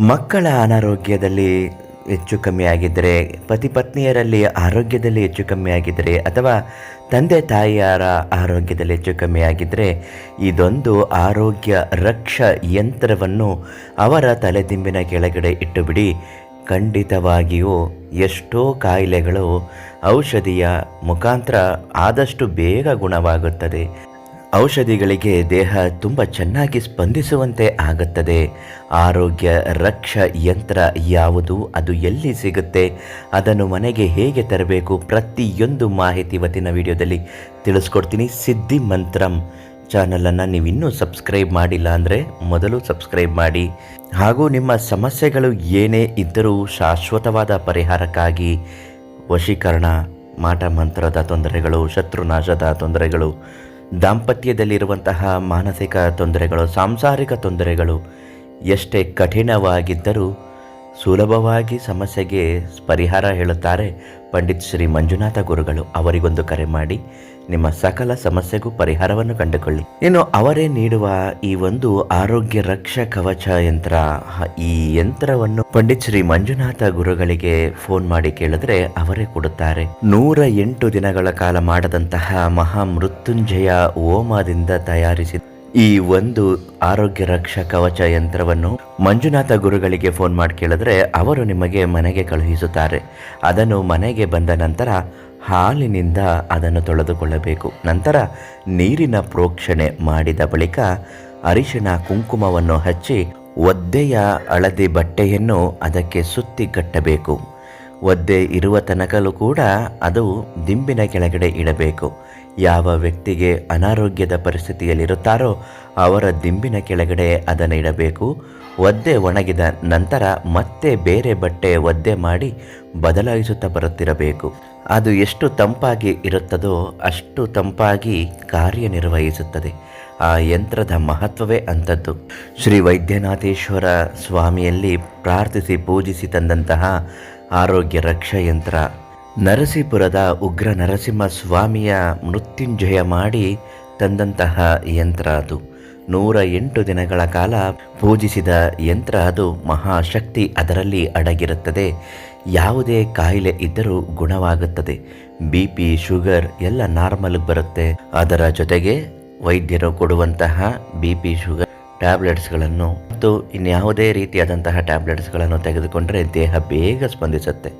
ಮಕ್ಕಳ ಅನಾರೋಗ್ಯದಲ್ಲಿ ಹೆಚ್ಚು ಕಮ್ಮಿ ಆಗಿದ್ದರೆ, ಪತಿ ಪತ್ನಿಯರಲ್ಲಿ ಆರೋಗ್ಯದಲ್ಲಿ ಹೆಚ್ಚು ಕಮ್ಮಿ ಆಗಿದ್ದರೆ, ಅಥವಾ ತಂದೆ ತಾಯಿಯರ ಆರೋಗ್ಯದಲ್ಲಿ ಹೆಚ್ಚು ಕಮ್ಮಿ ಆಗಿದ್ದರೆ, ಇದೊಂದು ಆರೋಗ್ಯ ರಕ್ಷ ಯಂತ್ರವನ್ನು ಅವರ ತಲೆದಿಂಬಿನ ಕೆಳಗಡೆ ಇಟ್ಟುಬಿಡಿ. ಖಂಡಿತವಾಗಿಯೂ ಎಷ್ಟೋ ಕಾಯಿಲೆಗಳು ಔಷಧಿಯ ಮುಖಾಂತರ ಆದಷ್ಟು ಬೇಗ ಗುಣವಾಗುತ್ತದೆ. ಔಷಧಿಗಳಿಗೆ ದೇಹ ತುಂಬ ಚೆನ್ನಾಗಿ ಸ್ಪಂದಿಸುವಂತೆ ಆಗುತ್ತದೆ. ಆರೋಗ್ಯ, ರಕ್ಷ ಯಂತ್ರ ಯಾವುದು, ಅದು ಎಲ್ಲಿ ಸಿಗುತ್ತೆ, ಅದನ್ನು ಮನೆಗೆ ಹೇಗೆ ತರಬೇಕು, ಪ್ರತಿಯೊಂದು ಮಾಹಿತಿ ಇವತ್ತಿನ ವಿಡಿಯೋದಲ್ಲಿ ತಿಳಿಸ್ಕೊಡ್ತೀನಿ. ಸಿದ್ಧಿ ಮಂತ್ರಂ. ಚಾನಲನ್ನು ನೀವು ಇನ್ನೂ ಸಬ್ಸ್ಕ್ರೈಬ್ ಮಾಡಿಲ್ಲ ಅಂದರೆ ಮೊದಲು ಸಬ್ಸ್ಕ್ರೈಬ್ ಮಾಡಿ. ಹಾಗೂ ನಿಮ್ಮ ಸಮಸ್ಯೆಗಳು ಏನೇ ಇದ್ದರೂ ಶಾಶ್ವತವಾದ ಪರಿಹಾರಕ್ಕಾಗಿ ವಶೀಕರಣ, ಮಾಟ ಮಂತ್ರದ ತೊಂದರೆಗಳು, ಶತ್ರುನಾಶದ ತೊಂದರೆಗಳು ದಾಂಪತ್ಯದಲ್ಲಿರುವಂತಹ ಮಾನಸಿಕ ತೊಂದರೆಗಳು, ಸಾಂಸಾರಿಕ ತೊಂದರೆಗಳು ಎಷ್ಟೇ ಕಠಿಣವಾಗಿದ್ದರೂ ಸುಲಭವಾಗಿ ಸಮಸ್ಯೆಗೆ ಪರಿಹಾರ ಹೇಳುತ್ತಾರೆ ಪಂಡಿತ್ ಶ್ರೀ ಮಂಜುನಾಥ ಗುರುಗಳು. ಅವರಿಗೊಂದು ಕರೆ ಮಾಡಿ ನಿಮ್ಮ ಸಕಲ ಸಮಸ್ಯೆಗೂ ಪರಿಹಾರವನ್ನು ಕಂಡುಕೊಳ್ಳಿ. ಇನ್ನು ಅವರೇ ನೀಡುವ ಈ ಒಂದು ಆರೋಗ್ಯ ರಕ್ಷ ಕವಚ ಯಂತ್ರ ಈ ಯಂತ್ರವನ್ನು ಪಂಡಿತ್ ಶ್ರೀ ಮಂಜುನಾಥ ಗುರುಗಳಿಗೆ ಫೋನ್ ಮಾಡಿ ಕೇಳಿದ್ರೆ ಅವರೇ ಕೊಡುತ್ತಾರೆ. ನೂರ ಎಂಟು ದಿನಗಳ ಕಾಲ ಮಾಡದಂತಹ ಮಹಾ ಮೃತ್ಯುಂಜಯ ಓಮದಿಂದ ತಯಾರಿಸಿದ ಈ ಒಂದು ಆರೋಗ್ಯ ರಕ್ಷಾ ಕವಚ ಯಂತ್ರವನ್ನು ಮಂಜುನಾಥ ಗುರುಗಳಿಗೆ ಫೋನ್ ಮಾಡಿ ಕೇಳಿದ್ರೆ ಅವರು ನಿಮಗೆ ಮನೆಗೆ ಕಳುಹಿಸುತ್ತಾರೆ. ಅದನ್ನು ಮನೆಗೆ ಬಂದ ನಂತರ ಹಾಲಿನಿಂದ ಅದನ್ನು ತೊಳೆದುಕೊಳ್ಳಬೇಕು. ನಂತರ ನೀರಿನ ಪ್ರೋಕ್ಷಣೆ ಮಾಡಿದ ಬಳಿಕ ಅರಿಶಿಣ ಕುಂಕುಮವನ್ನು ಹಚ್ಚಿ ಒದ್ದೆಯ ಹಳದಿ ಬಟ್ಟೆಯನ್ನು ಅದಕ್ಕೆ ಸುತ್ತಿ ಕಟ್ಟಬೇಕು. ಒದ್ದೆ ಇರುವ ತನಕಲೂ ಕೂಡ ಅದು ದಿಂಬಿನ ಕೆಳಗಡೆ ಇಡಬೇಕು. ಯಾವ ವ್ಯಕ್ತಿಗೆ ಅನಾರೋಗ್ಯದ ಪರಿಸ್ಥಿತಿಯಲ್ಲಿರುತ್ತಾರೋ ಅವರ ದಿಂಬಿನ ಕೆಳಗಡೆ ಅದನ್ನು ಇಡಬೇಕು. ಒದ್ದೆ ಒಣಗಿದ ನಂತರ ಮತ್ತೆ ಬೇರೆ ಬಟ್ಟೆ ಒದ್ದೆ ಮಾಡಿ ಬದಲಾಯಿಸುತ್ತಾ ಬರುತ್ತಿರಬೇಕು. ಅದು ಎಷ್ಟು ತಂಪಾಗಿ ಇರುತ್ತದೋ ಅಷ್ಟು ತಂಪಾಗಿ ಕಾರ್ಯನಿರ್ವಹಿಸುತ್ತದೆ. ಆ ಯಂತ್ರದ ಮಹತ್ವವೇ ಅಂಥದ್ದು. ಶ್ರೀ ವೈದ್ಯನಾಥೇಶ್ವರ ಸ್ವಾಮಿಯಲ್ಲಿ ಪ್ರಾರ್ಥಿಸಿ ಪೂಜಿಸಿ ತಂದಂತಹ ಆರೋಗ್ಯ ರಕ್ಷಾ ಯಂತ್ರ. ನರಸೀಪುರದ ಉಗ್ರ ನರಸಿಂಹ ಸ್ವಾಮಿಯ ಮೃತ್ಯುಂಜಯ ಮಾಡಿ ತಂದಂತಹ ಯಂತ್ರ ಅದು. ನೂರ ಎಂಟು ದಿನಗಳ ಕಾಲ ಪೂಜಿಸಿದ ಯಂತ್ರ ಅದು ಮಹಾಶಕ್ತಿ ಅದರಲ್ಲಿ ಅಡಗಿರುತ್ತದೆ. ಯಾವುದೇ ಕಾಯಿಲೆ ಇದ್ದರೂ ಗುಣವಾಗುತ್ತದೆ. ಬಿ ಪಿ ಶುಗರ್ ಎಲ್ಲ ನಾರ್ಮಲ್ ಬರುತ್ತೆ. ಅದರ ಜೊತೆಗೆ ವೈದ್ಯರು ಕೊಡುವಂತಹ ಬಿ ಪಿ ಶುಗರ್ ಟ್ಯಾಬ್ಲೆಟ್ಸ್ಗಳನ್ನು ಮತ್ತು ಇನ್ಯಾವುದೇ ರೀತಿಯಾದಂತಹ ಟ್ಯಾಬ್ಲೆಟ್ಸ್ಗಳನ್ನು ತೆಗೆದುಕೊಂಡರೆ ದೇಹ ಬೇಗ ಸ್ಪಂದಿಸುತ್ತೆ.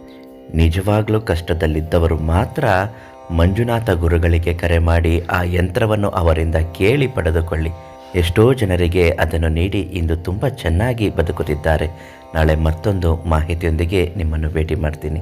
ನಿಜವಾಗ್ಲೂ ಕಷ್ಟದಲ್ಲಿದ್ದವರು ಮಾತ್ರ ಮಂಜುನಾಥ ಗುರುಗಳಿಗೆ ಕರೆ ಮಾಡಿ ಆ ಯಂತ್ರವನ್ನು ಅವರಿಂದ ಕೇಳಿ ಪಡೆದುಕೊಳ್ಳಿ. ಎಷ್ಟೋ ಜನರಿಗೆ ಅದನ್ನು ನೀಡಿ ಇಂದು ತುಂಬ ಚೆನ್ನಾಗಿ ಬದುಕುತ್ತಿದ್ದಾರೆ. ನಾಳೆ ಮತ್ತೊಂದು ಮಾಹಿತಿಯೊಂದಿಗೆ ನಿಮ್ಮನ್ನು ಭೇಟಿ ಮಾಡ್ತೀನಿ.